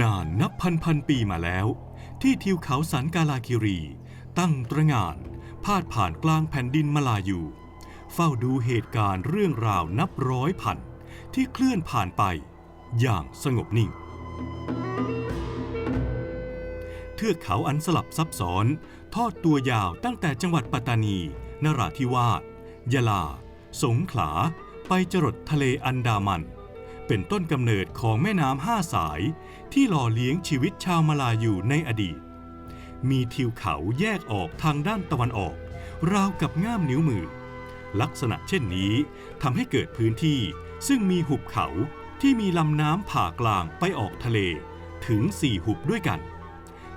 นานนับพันพันปีมาแล้ว ที่ทิวเขาสันกาลาคิรี ตั้งตระงานพาดผ่านกลางแผ่นดินมาลายู เฝ้าดูเหตุการณ์เรื่องราวนับร้อยพัน ที่เคลื่อนผ่านไปอย่างสงบนิ่ง เทือกเขาอันสลับซับซ้อน ทอดตัวยาวตั้งแต่จังหวัดปัตตานี นราธิวาสยะลา สงขลา ไปจรดทะเลอันดามัน เป็นต้นกำเนิดของแม่น้ำห้าสาย ที่หล่อเลี้ยงชีวิตชาวมาลายูในอดีต มีทิวเขาแยกออกทางด้านตะวันออก ราวกับง่ามนิ้วมือ ลักษณะเช่นนี้ทำให้เกิดพื้นที่ซึ่งมีหุบเขาที่มีลำน้ำผ่ากลางไปออกทะเลถึงสี่หุบด้วยกัน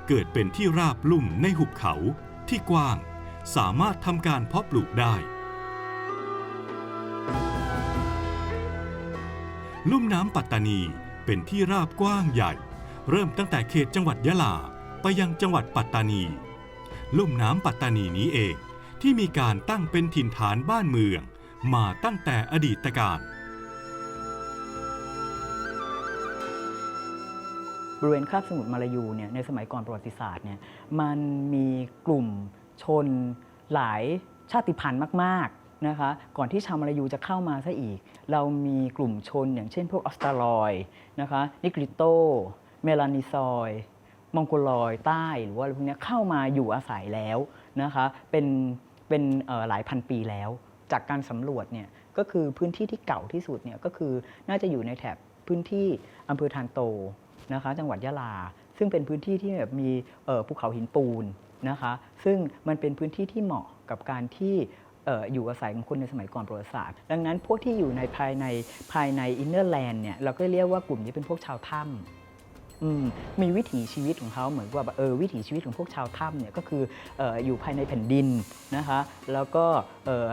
เกิดเป็นที่ราบลุ่มในหุบเขาที่กว้าง สามารถทำการเพาะปลูกได้ ลุ่มน้ำปัตตานีเป็นที่ราบกว้างใหญ่ เริ่มตั้งแต่เขตจังหวัดยะลาไปยังจังหวัดปัตตานี ลุ่มน้ำปัตตานีนี้เองที่มีการตั้งเป็นถิ่นฐานบ้านเมือง มาตั้งแต่อดีตการบริเวณคาบสมุทรมาลายูเนี่ยในสมัยก่อนประวัติศาสตร์เนี่ยมันมีกลุ่มชนหลายชาติพันธุ์มาก นะคะก่อนที่ชาวมาลายูจะเข้ามาซะอีก เรามีกลุ่มชนอย่างเช่นพวกออสตาลอยนะคะนิกริโต เมลานิซอยมองโกลอยใต้หรือว่าอะไรพวกนี้เข้ามาอยู่อาศัยแล้วนะคะเป็นเป็นหลายพันปีแล้ว จากการสำรวจเนี่ยก็คือพื้นที่ที่เก่าที่สุดเนี่ยก็คือน่าจะอยู่ในแถบพื้นที่อำเภอทานโตนะคะจังหวัดยะลา ซึ่งเป็นพื้นที่ที่แบบมีภูเขาหินปูนนะคะซึ่งมันเป็นพื้นที่ที่เหมาะกับการที่ อยู่อาศัยของคนในสมัยก่อนประวัติศาสตร์ ดังนั้นพวกที่อยู่ในภายในภายในอินเนอร์แลนด์เนี่ยเราก็เรียกว่ากลุ่มนี้เป็นพวกชาวถ้ำมมีวิถีชีวิตของเขาเหมือนว่าเออวิถีชีวิตของพวกชาวถ้ำเนี่ยก็คืออออยู่ภายในแผ่นดินนะคะแล้วก็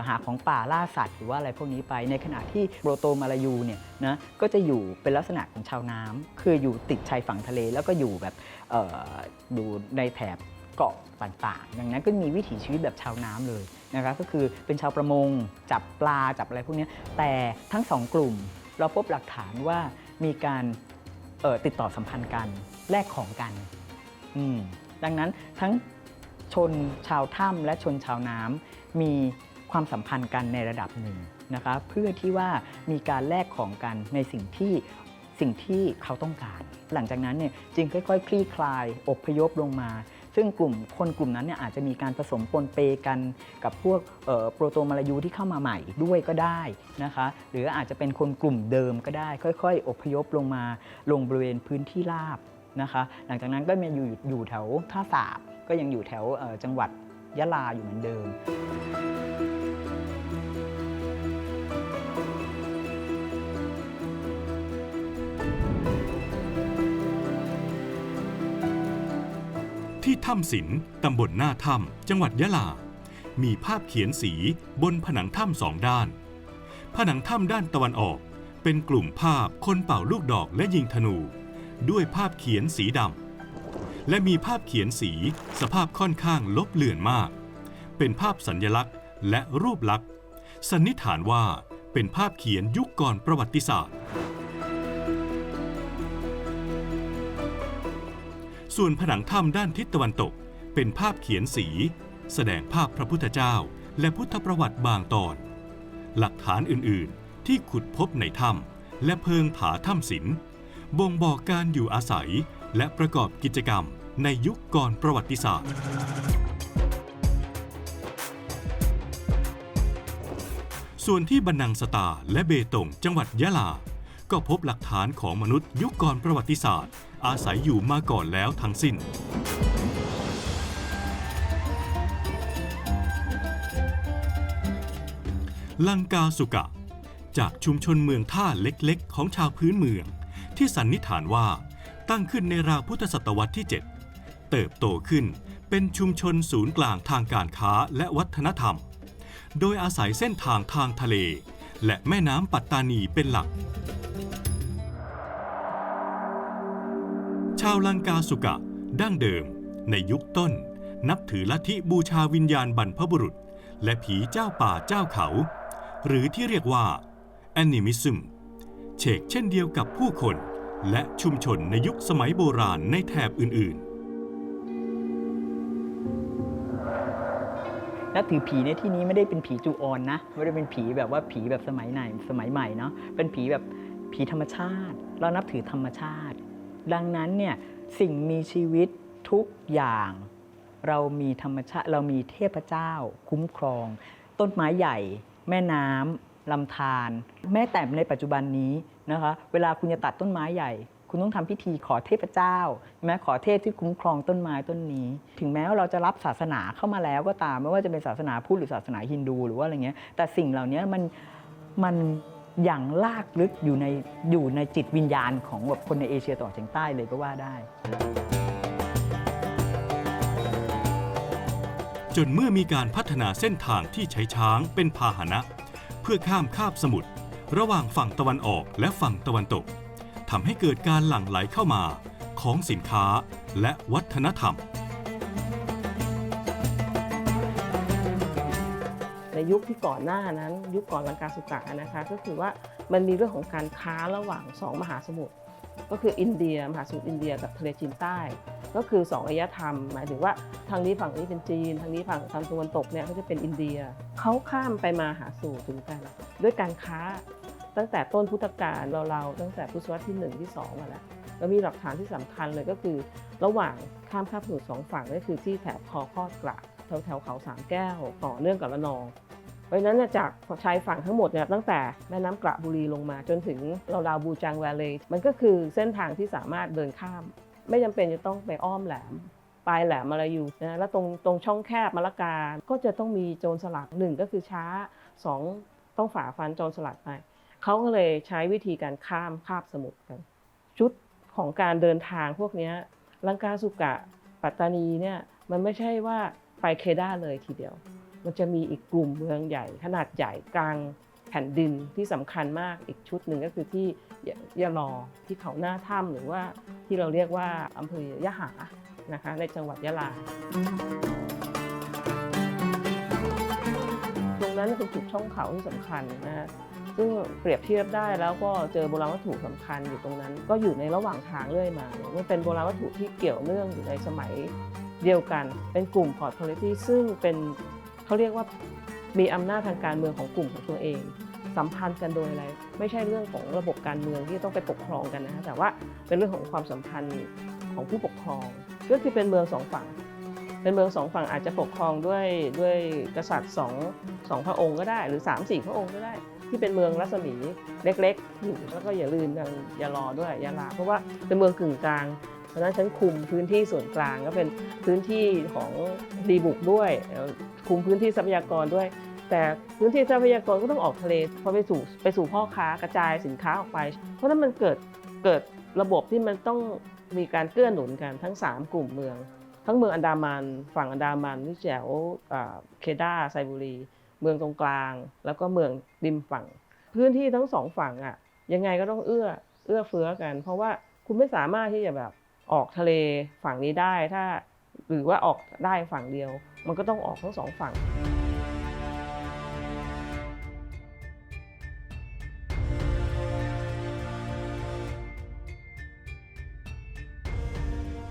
หาของป่าล่าสัตว์หรือว่าอะไรพวกนี้ไปในขณะที่โปรโตมาลายูเนี่ยนะก็จะอยู่เป็นลักษณะของชาวน้ำคืออยู่ติดชายฝั่งทะเลแล้วก็อยู่แบบอออยู่ในแถบ เกาะต่างๆ ดังนั้นก็มีวิถีชีวิตแบบชาวน้ำเลยนะคะก็คือเป็นชาวประมงจับปลาจับอะไรพวกนี้แต่ทั้งสองกลุ่มเราพบหลักฐานว่ามีการติดต่อสัมพันธ์กันแลกของกัน ดังนั้นทั้งชนชาวถ้ำและชนชาวน้ำมีความสัมพันธ์กันในระดับหนึ่งนะคะเพื่อที่ว่ามีการแลกของกันในสิ่งที่สิ่งที่เขาต้องการ หลังจากนั้นเนี่ยจึงค่อยๆ คลี่คลายอพยพลงมา ซึ่งกลุ่มคนกลุ่มนั้นเนี่ยอาจจะมีการผสมปนเปกันกับพวกโปรโตมาลายูที่เข้ามาใหม่ด้วยก็ได้นะคะหรืออาจจะเป็นคนกลุ่มเดิมก็ได้ ค่อยๆ อพยพลงมาลงบริเวณพื้นที่ราบนะคะ หลังจากนั้นก็มาอยู่อยู่แถวท่าสาบก็ยังอยู่แถวจังหวัดยะลาอยู่เหมือนเดิม ถ้ำศิลตำบลหน้าถ้ำจังหวัดยะลา มีภาพเขียนสีบนผนังถ้ำสองด้าน ผนังถ้ำด้านตะวันออก เป็นกลุ่มภาพคนเป่าลูกดอกและยิงธนู ด้วยภาพเขียนสีดำและมีภาพเขียนสีสภาพค่อนข้างลบเลือนมาก เป็นภาพสัญญลักษณ์และรูปลักษณ์สันนิษฐานว่าเป็นภาพเขียนยุคก่อนประวัติศาสตร์ ส่วนผนังถ้ำด้านทิศตะวันตก เป็นภาพเขียนสี แสดงภาพพระพุทธเจ้า และพุทธประวัติบางตอน หลักฐานอื่นๆ ที่ขุดพบในถ้ำและเพิงผาถ้ำศิลป์บ่งบอกการอยู่อาศัยและประกอบกิจกรรมในยุคก่อนประวัติศาสตร์ ส่วนที่บันนังสตาและเบตงจังหวัดยะลา ก็พบหลักฐานของมนุษย์ยุคก่อนประวัติศาสตร์ อาศัยอยู่มาก่อนแล้วทั้งสิ้น ลังกาสุกะ จากชุมชนเมืองท่าเล็กๆ ของชาวพื้นเมือง ที่สันนิษฐานว่าตั้งขึ้นในราวพุทธศตวรรษที่ 7 เติบโตขึ้นเป็นชุมชนศูนย์กลางทางการค้าและวัฒนธรรม โดยอาศัยเส้นทางทางทะเล และแม่น้ำปัตตานีเป็นหลัก ชาวลังกาสุกะ ดั้งเดิม ในยุคต้น นับถือลัทธิบูชาวิญญาณบรรพบุรุษ และผีเจ้าป่าเจ้าเขา หรือที่เรียกว่าแอนิมิซึมเฉกเช่นเดียวกับผู้คน และชุมชนในยุคสมัยโบราณในแถบอื่น ๆนับถือผีในที่นี้ไม่ได้เป็นผีจูออนนะไม่ได้เป็นผีแบบว่าผีแบบสมัยไหนสมัยใหม่เนาะเป็นผีแบบผีธรรมชาติ เรานับถือธรรมชาติ ดังนั้นเนี่ยสิ่งมีชีวิตทุกอย่าง เรามีธรรมชาติเรามีเทพเจ้า คุ้มครอง ต้นไม้ใหญ่ แม่น้ำลำธารแม้แต่ในปัจจุบันนี้นะคะเวลาคุณจะตัดต้นไม้ใหญ่ คุณต้องทำพิธีขอเทพเจ้าใช่ไหมขอเทพที่คุ้มครองต้นไม้ต้นนี้ ถึงแม้ว่าเราจะรับศาสนาเข้ามาแล้วก็ตามไม่ว่าจะเป็นศาสนาพุทธหรือศาสนาฮินดูหรือว่าอะไรเงี้ยแต่สิ่งเหล่านี้มันมัน อย่างลากลึกอยู่ในอยู่ในจิตวิญญาณของแบบคนในเอเชียตะวันออกเฉียงใต้เลยก็ว่าได้ จนเมื่อมีการพัฒนาเส้นทางที่ใช้ช้างเป็นพาหนะ เพื่อข้ามคาบสมุทรระหว่างฝั่งตะวันออกและฝั่งตะวันตกทำให้เกิดการหลั่งไหลเข้ามาของสินค้าและวัฒนธรรม ยุคที่ก่อนหน้านั้น ยุคก่อนลังกาสุกะนะคะก็คือว่ามันมีเรื่องของการค้าระหว่างสองมหาสมุทรก็คืออินเดียมหาสมุทรอินเดียกับทะเลจีนใต้ ก็คือสองอารยธรรม หมายถึงว่าทางนี้ฝั่งนี้เป็นจีน ทางนี้ฝั่งทางตะวันตกเนี่ยก็จะเป็นอินเดียเขาข้ามไปมาหาสู่ถึงกัน ด้วยการค้าตั้งแต่ต้นพุทธกาลเราๆตั้งแต่พุทธศตวรรษที่หนึ่งที่สองมาแล้วแล้วมีหลักฐานที่สำคัญเลยก็คือ ระหว่างข้ามคาบสมุทรสองฝั่งก็คือที่แถบคอคอดกระแถวแถวเขาสามแก้ว ต่อเนื่องกับระนอง ราะฉะนั้นจากชายฝั่งทั้งหมดเนี่ยตั้งแต่แม่น้ำกระบุรีลงมาจนถึงราราวๆบูจังแวลเลย์มันก็คือเส้นทางที่สามารถเดินข้าม ไม่จำเป็นจะต้องไปอ้อมแหลมปลายแหลมมาลายูนะแล้วตรงตรงช่องแคบมะละกาก็จะต้องมีโจรสลัดหนึ่งก็คือช้าสองต้องฝ่าฟันโจรสลัดไปเขาก็เลยใช้วิธีการข้ามคาบสมุทรกัน ชุดของการเดินทางพวกนี้ลังกาสุกะปัตตานีเนี่ยมันไม่ใช่ว่าไปเคดาเลยทีเดียว มันจะมีอีกกลุ่มเมืองใหญ่ ขนาดใหญ่กลางแผ่นดินที่สำคัญมากอีกชุดหนึ่งก็คือที่ยะลอที่เขาหน้าถ้ำหรือว่าที่เราเรียกว่าอำเภอยะหานะคะในจังหวัดยะลา ตรงนั้นเป็นจุดช่องเขาที่สำคัญนะซึ่งเปรียบเทียบได้แล้วก็เจอโบราณวัตถุสำคัญอยู่ตรงนั้น ก็อยู่ในระหว่างทางเรื่อยมาเมันเป็นโบราณวัตถุที่เกี่ยวเนื่องอยู่ในสมัยเดียวกัน เป็นกลุ่มพอร์ตโพลิตี้ซึ่งเป็น เขาเรียกว่ามีอำนาจทางการเมืองของกลุ่มของตัวเอง สัมพันธ์กันโดยอะไร ไม่ใช่เรื่องของระบบการเมืองที่ต้องไปปกครองกันนะฮะแต่ว่าเป็นเรื่องของความสัมพันธ์ของผู้ปกครอง ก็คือเป็นเมืองสองฝั่ง เป็นเมืองสองฝั่งอาจจะปกครองด้วยด้วยกษัตริย์สองสองพระองค์ก็ได้ หรือ3ามสี่พระองค์ก็ได้ ที่เป็นเมืองรัศมีเล็กๆอยู่แล้วก็อย่าลืมอย่างยาลอด้วยอย่าลาเพราะว่าเป็นเมืองกึ่งกลาง เพราะฉะนั้นฉันคุมพื้นที่ส่วนกลางก็เป็นพื้นที่ของดีบุกด้วย คุมพื้นที่ทรัพยากรด้วย แต่พื้นที่ทรัพยากรก็ต้องออกทะเลพอไปสู่ไปสู่พ่อค้ากระจายสินค้าออกไป เพราะนั้นมันเกิดเกิดระบบที่มันต้องมีการเกื้อหนุนกันทั้ง 3 กลุ่มเมือง ทั้งเมืองอันดามันฝั่งอันดามันที่แถวอ่าเคดาไซบุรี เมืองตรงกลาง แล้วก็เมืองริมฝั่ง พื้นที่ทั้งสองฝั่งอะยังไงก็ต้องเอื้อเอื้อเฟื้อกัน เพราะว่าคุณไม่สามารถที่จะแบบ ออกทะเลฝั่งนี้ได้ถ้า หรือว่าออกได้ฝั่งเดียว มันก็ต้องออกทั้งสองฝั่ง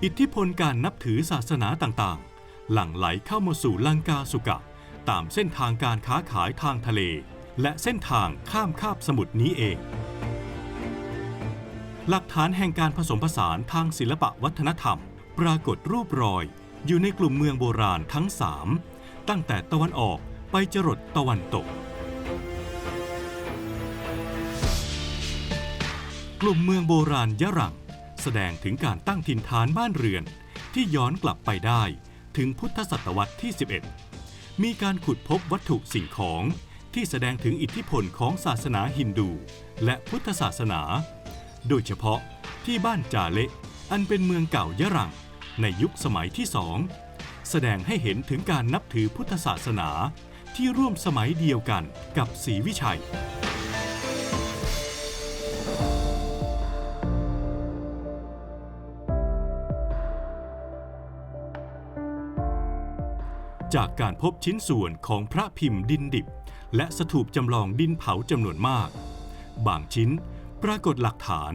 อิทธิพลการนับถือศาสนาต่างๆ หลั่งไหลเข้ามาสู่ลังกาสุกะ ตามเส้นทางการค้าขายทางทะเล และเส้นทางข้ามคาบสมุทรนี้เอง หลักฐานแห่งการผสมผสานทางศิลปวัฒนธรรม ปรากฏรูปรอย อยู่ในกลุ่มเมืองโบราณทั้งสามตั้งแต่ตะวันออกไปจรดตะวันตก กลุ่มเมืองโบราณยะรัง แสดงถึงการตั้งถิ่นฐานบ้านเรือนที่ย้อนกลับไปได้ถึงพุทธศตวรรษที่ 11 มีการขุดพบวัตถุสิ่งของที่แสดงถึงอิทธิพลของศาสนาฮินดู และพุทธศาสนา โดยเฉพาะที่บ้านจาเละอันเป็นเมืองเก่ายะรังในยุคสมัยที่สองแสดงให้เห็นถึงการนับถือพุทธศาสนาที่ร่วมสมัยเดียวกันกับศรีวิชัย จากการพบชิ้นส่วนของพระพิมพ์ดินดิบ และสถูปจำลองดินเผาจำนวนมาก บางชิ้น ปรากฏหลักฐาน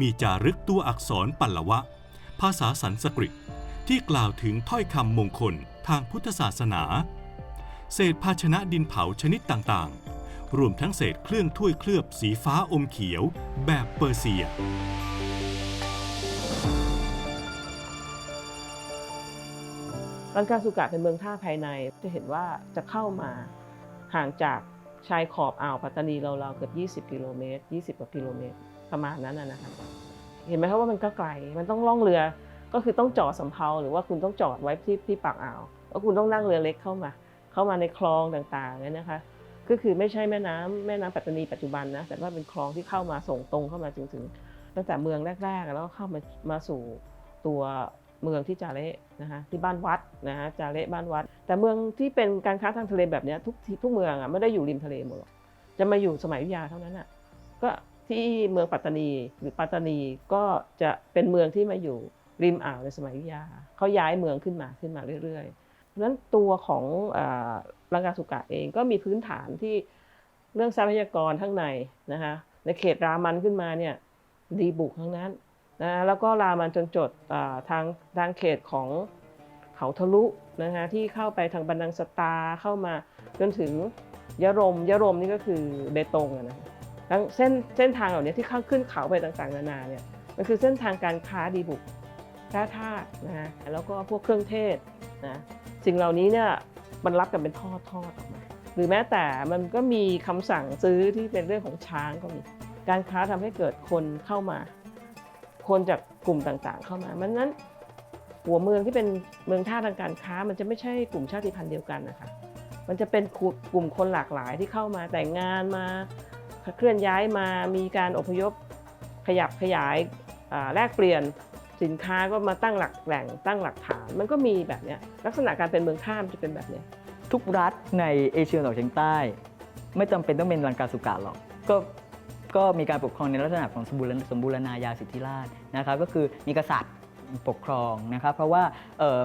มีจารึกตัวอักษรปัลลวะ ภาษาสันสกฤตที่กล่าวถึงถ้อยคำมงคลทางพุทธศาสนา เศษภาชนะดินเผาชนิดต่างๆ รวมทั้งเศษเครื่องถ้วยเคลือบสีฟ้าอมเขียวแบบเปอร์เซียลังกาสุกะเป็นเมืองท่าภายในจะเห็นว่าจะเข้ามาห่างจาก ชายขอบอ่าวปัตตานีเราๆเกือบ 20 กิโลเมตร 20 กว่ากิโลเมตรประมาณนั้นนะนะคะเห็นไหมครับว่ามันก็ไกล มันต้องล่องเรือ ก็คือต้องจอดสำเภาหรือว่าคุณต้องจอดไว้ที่ที่ปากอ่าวแล้วคุณต้องนั่งเรือเล็กเข้ามา เข้ามาในคลองต่างๆเนี่ยนะคะ ก็คือไม่ใช่แม่น้ำแม่น้ำปัตตานีปัจจุบันนะ แต่ว่าเป็นคลองที่เข้ามาส่งตรงเข้ามาจนถึงตั้งแต่เมืองแรกๆ แล้วก็เข้ามามาสู่ตัวเมืองที่จาเละ นะคะที่บ้านวัดนะฮะจาเละบ้านวัด แต่เมืองที่เป็นการค้าทางทะเลแบบนี้ทุกทุกเมืองอะไม่ได้อยู่ริมทะเลหมดหรอกจะมาอยู่สมัยอยุธยาเท่านั้นอะก็ที่เมืองปัตตานีหรือปัตตานีก็จะเป็นเมืองที่มาอยู่ริมอ่าวในสมัยอยุธยาเขาย้ายเมืองขึ้นมาขึ้นมาเรื่อยๆเพราะนั้นตัวของลังกาสุกะเองก็มีพื้นฐานที่เรื่องทรัพยากรข้างในนะคะในเขตรามันขึ้นมาเนี่ยดีบุกทั้งนั้น นะแล้วก็ลามันจนจดอ่าทางทางเขตของเขาทะลุนะคะที่เข้าไปทางบันดังสตาเข้ามาจนถึงยะรมยะรมนี่ก็คือเบตงอะนะทั้งเส้นเส้นทางเหล่านี้ที่เข้าขึ้นเขาไปต่างๆ นานาเนี่ยมันคือเส้นทางการค้าดีบุกแร่ธาตุนะฮะแล้วก็พวกเครื่องเทศนะสิ่งเหล่านี้เนี่ยมันรับกันเป็นทอดทอดออกมา หรือแม้แต่มันก็มีคำสั่งซื้อที่เป็นเรื่องของช้างก็มี การค้าทำให้เกิดคนเข้ามา คนจากกลุ่มต่างๆ เข้ามามันนั้น หัวเมืองที่เป็นเมืองท่าทางการค้า มันจะไม่ใช่กลุ่มชาติพันธุ์เดียวกันนะคะมันจะเป็นกลุ่มคนหลากหลายที่เข้ามาแต่งงานมาเคลื่อนย้ายมามีการอพยพขยับขยายแลกเปลี่ยนสินค้าก็มาตั้งหลักแหล่งตั้งหลักฐาน มันก็มีแบบนี้ลักษณะการเป็นเมืองท่ามนจะเป็นแบบนี้ทุกรัฐในเอเชียตะวันออกเฉียงใต้ ไม่จำเป็นต้องเป็นลังกาสุกะหรอก ก็ ก็มีการปกครองในลักษณะของสมบูรณสมบูรณาญาสิทธิราช์นะครับ ก็คือมีกษัตริย์ปกครองนะครับ เพราะว่า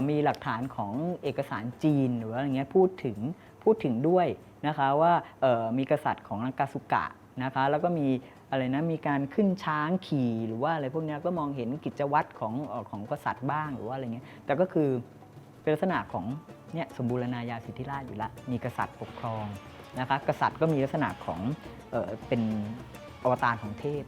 มีหลักฐานของเอกสารจีนหรือว่าอะไรเงี้ยพูดถึงพูดถึงด้วยนะคะว่ามีกษัตริย์ของลังกาสุกะนะคะ แล้วก็มีอะไรนะมีการขึ้นช้างขี่หรือว่าอะไรพวกนี้ก็มองเห็นกิจวัตรของของกษัตริย์บ้างหรือว่าอะไรเงี้ยแต่ก็คือเป็นลักษณะของเนี่ยสมบูรณาญาสิทธิราช์อยู่ละมีกษัตริย์ปกครองนะคะกษัตริย์ก็มีลักษณะของเออเป็น อวตารของเทพ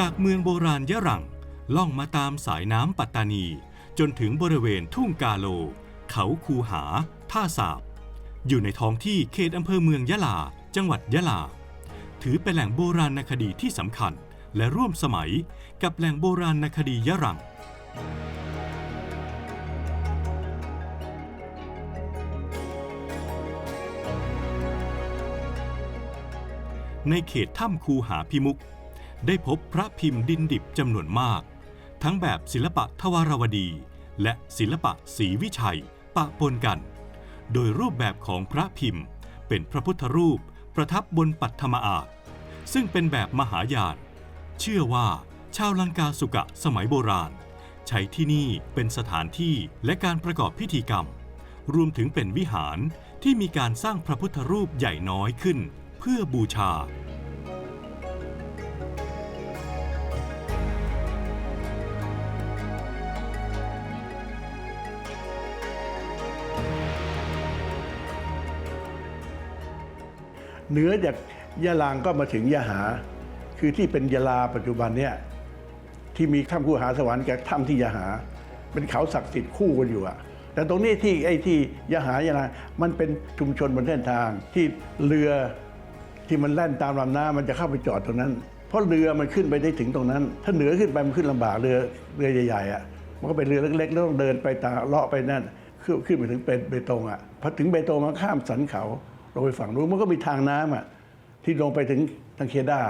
จากเมืองโบราณยะรังล่องมาตามสายน้ำปัตตานี จนถึงบริเวณทุ่งกาโล เขาคูหา ท่าสาบ อยู่ในท้องที่เขตอำเภอเมืองยะลา จังหวัดยะลา ถือเป็นแหล่งโบราณคดีที่สำคัญและร่วมสมัยกับแหล่งโบราณคดียะรัง ในเขตถ้ำคูหาพิมุก ได้พบพระพิมพ์ดินดิบจำนวนมาก ทั้งแบบศิลปะทวารวดี และศิลปะศรีวิชัย ปะปนกัน โดยรูปแบบของพระพิมพ์ เป็นพระพุทธรูปประทับบนปัทมอาสซึ่งเป็นแบบมหายาน เชื่อว่าชาวลังกาสุกะสมัยโบราณ ใช้ที่นี่เป็นสถานที่และการประกอบพิธีกรรม รวมถึงเป็นวิหารที่มีการสร้างพระพุทธรูปใหญ่น้อยขึ้น เพื่อบูชา เหนือจากยะลางก็มาถึงยะหา คือที่เป็นยะลาปัจจุบันเนี่ยที่มีถ้ำคูหาสวรรค์กับถ้ำที่ยะหา เป็นเขาศักดิ์สิทธิ์คู่กันอยู่อะแต่ตรงนี้ที่ไอ้ที่ยะหายะลามันเป็นชุมชนบนเส้นทางที่เรือที่มันแล่นตามลำน้ำมันจะเข้าไปจอดตรงนั้น เพราะเรือมันขึ้นไปได้ถึงตรงนั้น ถ้าเหนือขึ้นไปมันขึ้นลำบากเรือเรือใหญ่ๆอะมันก็เป็นเรือเล็กๆแล้วต้องเดินไปตาเลาะไปนั่นขึ้นขึ้นไปถึงเป็นเบตงอะพอถึงเบตงมันข้ามสันเขา ลงไปฝั่งนู้นมันก็มีทางน้ำอะที่ลงไปถึงทางเคด้า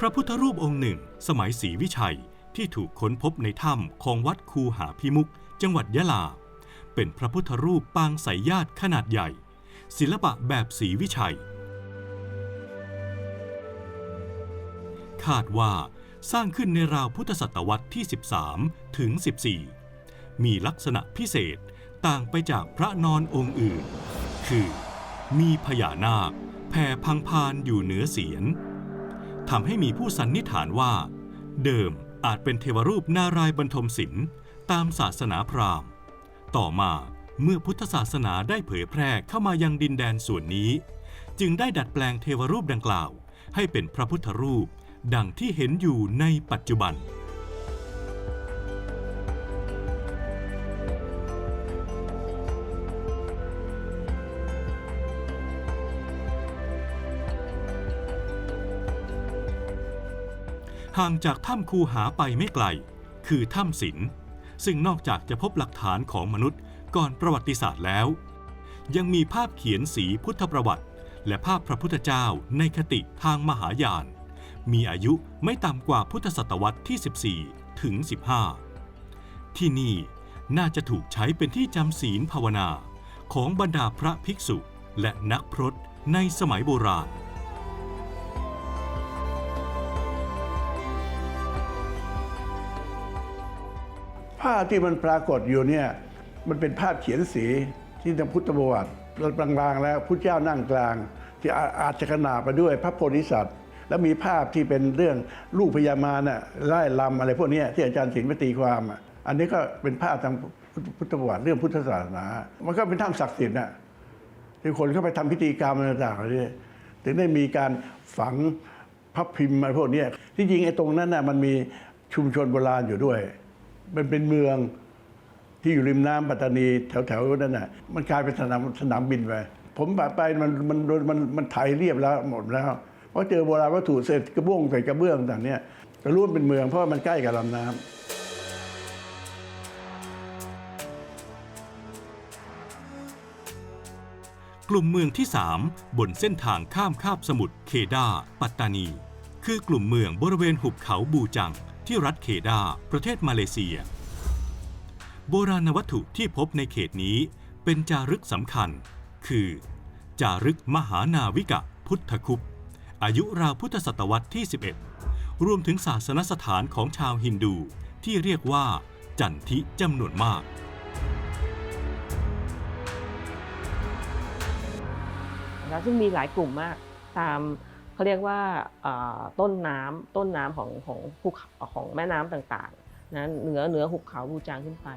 พระพุทธรูปองค์หนึ่ง สมัยศรีวิชัยที่ถูกค้นพบในถ้ำของวัดคูหาพิมุก จังหวัดยะลา เป็นพระพุทธรูปปางสายญาติขนาดใหญ่ ศิลปะแบบศรีวิชัย คาดว่าสร้างขึ้นในราวพุทธศตวรรษที่ 13 ถึง 14 มีลักษณะพิเศษต่างไปจากพระนอนองค์อื่น คือ มีพญานาคแผ่พังพานอยู่เหนือเสียนทำให้มีผู้สันนิษฐานว่า เดิมอาจเป็นเทวรูปนารายบรรทมศิลป์ตามศาสนาพราหมณ์ ต่อมา เมื่อพุทธศาสนาได้เผยแพร่เข้ามายังดินแดนส่วนนี้ จึงได้ดัดแปลงเทวรูปดังกล่าว ให้เป็นพระพุทธรูป ดังที่เห็นอยู่ในปัจจุบันห่างจากถ้ำคูหาไปไม่ไกล คือถ้ำศิลป์ซึ่งนอกจากจะพบหลักฐานของมนุษย์ ก่อนประวัติศาสตร์แล้ว ยังมีภาพเขียนสีพุทธประวัติ และภาพพระพุทธเจ้าในคติทางมหายาน มีอายุไม่ต่ำกว่าพุทธศตวรรษที่ 14 ถึง 15 ที่นี่น่าจะถูกใช้เป็นที่จำศีลภาวนาของบรรดาพระภิกษุและนักพรตในสมัยโบราณ ภาพที่มันปรากฏอยู่เนี่ย มันเป็นภาพเขียนสีที่ทางพุทธประวัติเรากลางๆแล้วพุทธเจ้านั่งกลาง ที่อาอาจจะขนาบไปด้วยพระโพธิสัตว์ แล้วมีภาพที่เป็นเรื่องลูกพญามาน่ะไล่ลำอะไรพวกนี้ที่อาจารย์ศิลป์ไปตีความอะอันนี้ก็เป็นภาพทางพุทธประวัติเรื่องพุทธศาสนา มันก็เป็นถ้ำศักดิ์สิทธิ์น่ะที่คนเข้าไปทำพิธีกรรมอะไรต่างๆเลยถึงได้มีการฝังพระพิมพ์อะไรพวกนี้ที่จริงไอ้ตรงนั้นน่ะมันมีชุมชนโบราณอยู่ด้วย มันเป็นเมือง ที่อยู่ริมน้ำปัตตานีแถวๆนั้นน่ะมันกลายเป็นสนามสนามบินไปผมไปมันมันมันมันมันไถเรียบแล้วหมดแล้วเพราะเจอโบราณวัตถุเสร็จกระเบื้องใส่กระเบื้องต่างเนี่ยก็รู้ว่าเป็นเมืองเพราะว่ามันใกล้กับลำน้ำกลุ่มเมืองที่ 3 บนเส้นทางข้ามคาบสมุทรเคดา ปัตตานี คือกลุ่มเมืองบริเวณหุบเขาบูจัง ที่รัฐเคดา ประเทศมาเลเซีย โบราณวัตถุที่พบในเขตนี้เป็นจารึกสำคัญ คือ จารึกมหานาวิกะพุทธคุปอายุราวพุทธศตวรรษที่ 11 รวมถึงศาสนสถานของชาวฮินดูที่เรียกว่า จันทิจำนวนมากนะคะซึ่งมีหลายกลุ่มมากตามเขาเรียกว่าต้นน้ำต้นน้ำของของภูเขาของแม่น้ำต่างๆ นะเหนือเหนือหุบเขาบูจางขึ้นไป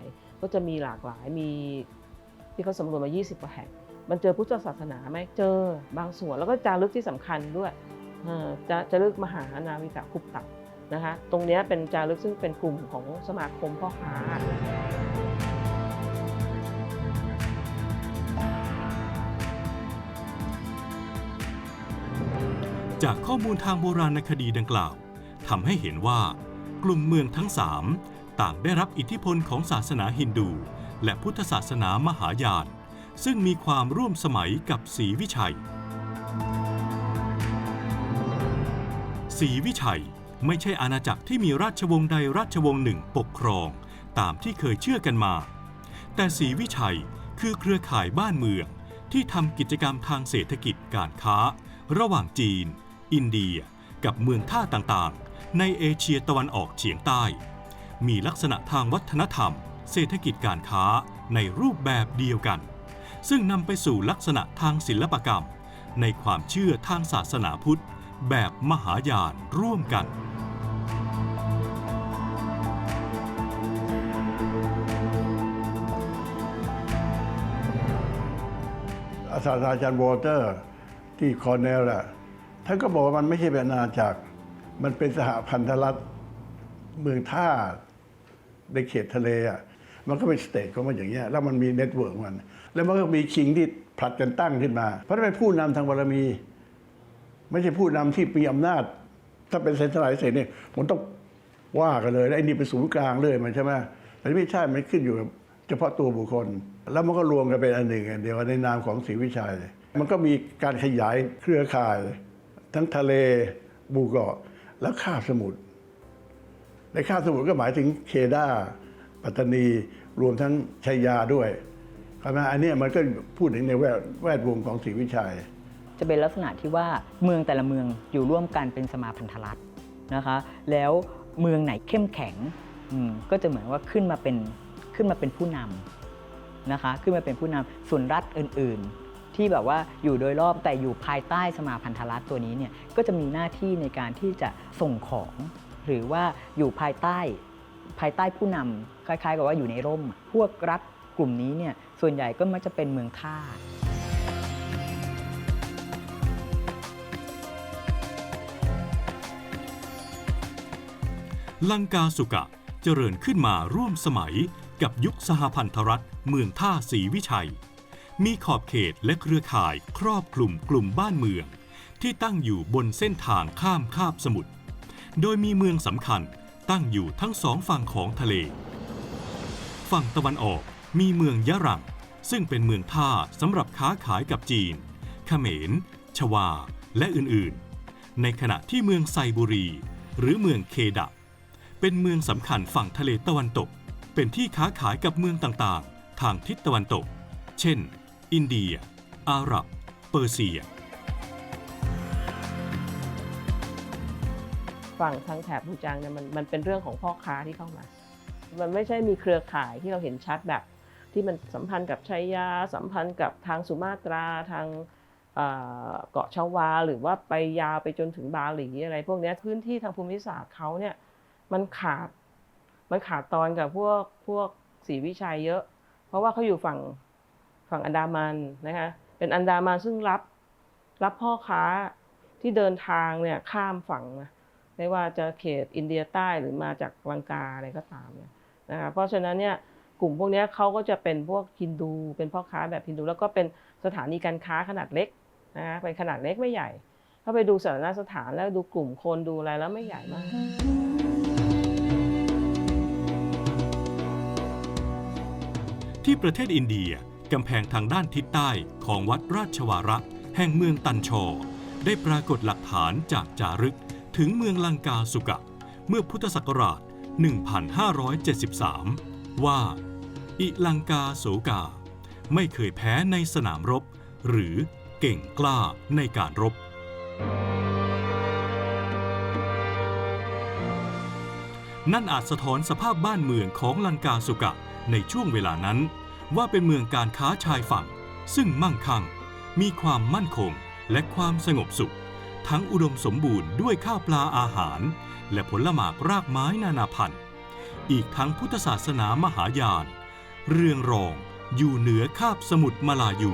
ก็จะมีหลากหลายมีที่เขาสำรวจมา 20กว่าแห่งมันเจอพุทธศาสนาไหมเจอบางส่วนแล้วก็จารึกที่สำคัญด้วยจะจารึกมหานาวิกะคุปตักนะคะตรงนี้เป็นจารึกซึ่งเป็นกลุ่มของสมาคมพ่อค้าจากข้อมูลทางโบราณคดีดังกล่าวทำให้เห็นว่า กลุ่มเมืองทั้งสามต่างได้รับอิทธิพลของศาสนาฮินดู และพุทธศาสนามหายานซึ่งมีความร่วมสมัยกับศรีวิชัยศรีวิชัยไม่ใช่อาณาจักรที่มีราชวงศ์ใดราชวงศ์หนึ่งปกครอง ตามที่เคยเชื่อกันมา แต่ศรีวิชัยคือเครือข่ายบ้านเมืองที่ทำกิจกรรมทางเศรษฐกิจการค้า ระหว่างจีน อินเดีย กับเมืองท่าต่างๆ ในเอเชียตะวันออกเฉียงใต้ มีลักษณะทางวัฒนธรรม เศรษฐกิจการค้าในรูปแบบเดียวกัน ซึ่งนำไปสู่ลักษณะทางศิลปกรรม ในความเชื่อทางศาสนาพุทธ แบบมหายานร่วมกันศาสตราจารย์วอเตอร์ที่คอร์เนลอะท่านก็บอกว่ามันไม่ใช่เป็นอาณาจักร มันเป็นสหพันธรัฐเมืองท่าในเขตทะเลอะมันก็เป็นสเตทของมันอย่างเงี้ยแล้วมันมีเน็ตเวิร์กมัน แล้วมันก็มีคิงที่ผลัดกันตั้งขึ้นมา เพราะนั่นเป็นผู้นำทางบารมี ไม่ใช่ผู้นำที่มีอำนาจ ถ้าเป็นเซนทรัลไลซ์เนี่ยมันต้องว่ากันเลยแล้วไอ้นี่เป็นศูนย์กลางเลยมันใช่ไหมแต่นี่ไม่ใช่มันขึ้นอยู่กับเฉพาะตัวบุคคล แล้วมันก็รวมกันเป็นอันหนึ่งอันเดียวในนามของศรีวิชัย มันก็มีการขยายเครือข่าย ทั้งทะเลบูเกาะ แล้วคาบสมุทรในคาบสมุทรก็หมายถึงเคดาปัตตานี รวมทั้งชัยยาด้วยใช่ไหมอันนี้มันก็พูดถึงในแวดแวดวงของศรีวิชัย จะเป็นลักษณะที่ว่าเมืองแต่ละเมืองอยู่ร่วมกันเป็นสมาพันธรัฐนะคะ แล้วเมืองไหนเข้มแข็งก็จะเหมือนว่าขึ้นมาเป็นขึ้นมาเป็นผู้นำนะคะ ขึ้นมาเป็นผู้นำส่วนรัฐอื่น ๆ ที่แบบว่าอยู่โดยรอบแต่อยู่ภายใต้สมาพันธรัฐตัวนี้เนี่ยก็จะมีหน้าที่ในการที่จะส่งของ หรือว่าอยู่ภายใต้ภายใต้ผู้นำคล้ายๆ กับว่าอยู่ในร่ม พวกรัฐกลุ่มนี้เนี่ยส่วนใหญ่ก็มักจะเป็นเมืองท่าลังกาสุกะเจริญขึ้นมาร่วมสมัยกับยุคสหพันธรัฐเมืองท่าศรีวิชัย มีขอบเขตและเครือข่ายครอบคลุมกลุ่มบ้านเมือง ที่ตั้งอยู่บนเส้นทางข้ามคาบสมุทร โดยมีเมืองสำคัญตั้งอยู่ทั้งสองฝั่งของทะเล ฝั่งตะวันออกมีเมืองยะรัง ซึ่งเป็นเมืองท่าสำหรับค้าขายกับจีน เขมร ชวา และอื่นๆ ในขณะที่เมืองไซบุรี หรือเมืองเคดะ เป็นเมืองสำคัญฝั่งทะเลตะวันตก เป็นที่ค้าขายกับเมืองต่างๆ ทางทิศตะวันตก เช่น อินเดีย อาหรับ เปอร์เซีย ฝั่งทางแถบบูจางเนี่ยมันมันเป็นเรื่องของพ่อค้าที่เข้ามา มันไม่ใช่มีเครือข่ายที่เราเห็นชัดแบบ ที่มันสัมพันธ์กับชัยยา สัมพันธ์กับทางสุมาตราทางเกาะชาวา หรือว่าไปยาวไปจนถึงบาหลีอะไร พวกนี้พื้นที่ทางภูมิศาสตร์เขาเนี่ยมันขาดมันขาดตอนกับพวกพวกศรีวิชัยเยอะ เพราะว่าเขาอยู่ฝั่ง ฝั่งอันดามันนะคะเป็นอันดามันซึ่งรับรับพ่อค้าที่เดินทางเนี่ยข้ามฝั่งมาไม่ว่าจะเขตอินเดียใต้หรือมาจากลังกาอะไรก็ตามเนี่ยนะคะเพราะฉะนั้นเนี่ยกลุ่มพวกนี้เขาก็จะเป็นพวกฮินดูเป็นพ่อค้าแบบฮินดู แล้วก็เป็นสถานีการค้าขนาดเล็กนะคะเป็นขนาดเล็กไม่ใหญ่ ถ้าไปดูสถานสถานแล้วดูกลุ่มคนดูอะไรแล้วไม่ใหญ่มากที่ประเทศอินเดีย กำแพงทางด้านทิศใต้ของวัดราชวาระ แห่งเมืองตันชอ ได้ปรากฏหลักฐานจากจารึกถึงเมืองลังกาสุกะ เมื่อพุทธศักราช 1573 ว่า อิลังกาโสกา ไม่เคยแพ้ในสนามรบ หรือเก่งกล้าในการรบ นั่นอาจสะท้อนสภาพบ้านเมืองของลังกาสุกะในช่วงเวลานั้น ว่าเป็นเมืองการค้าชายฝั่ง ซึ่งมั่งคั่ง มีความมั่นคงและความสงบสุข ทั้งอุดมสมบูรณ์ด้วยข้าวปลาอาหาร และผลหมากรากไม้นานาพันธุ์อีกทั้งพุทธศาสนามหายาน เรืองรองอยู่เหนือคาบสมุทรมาลายู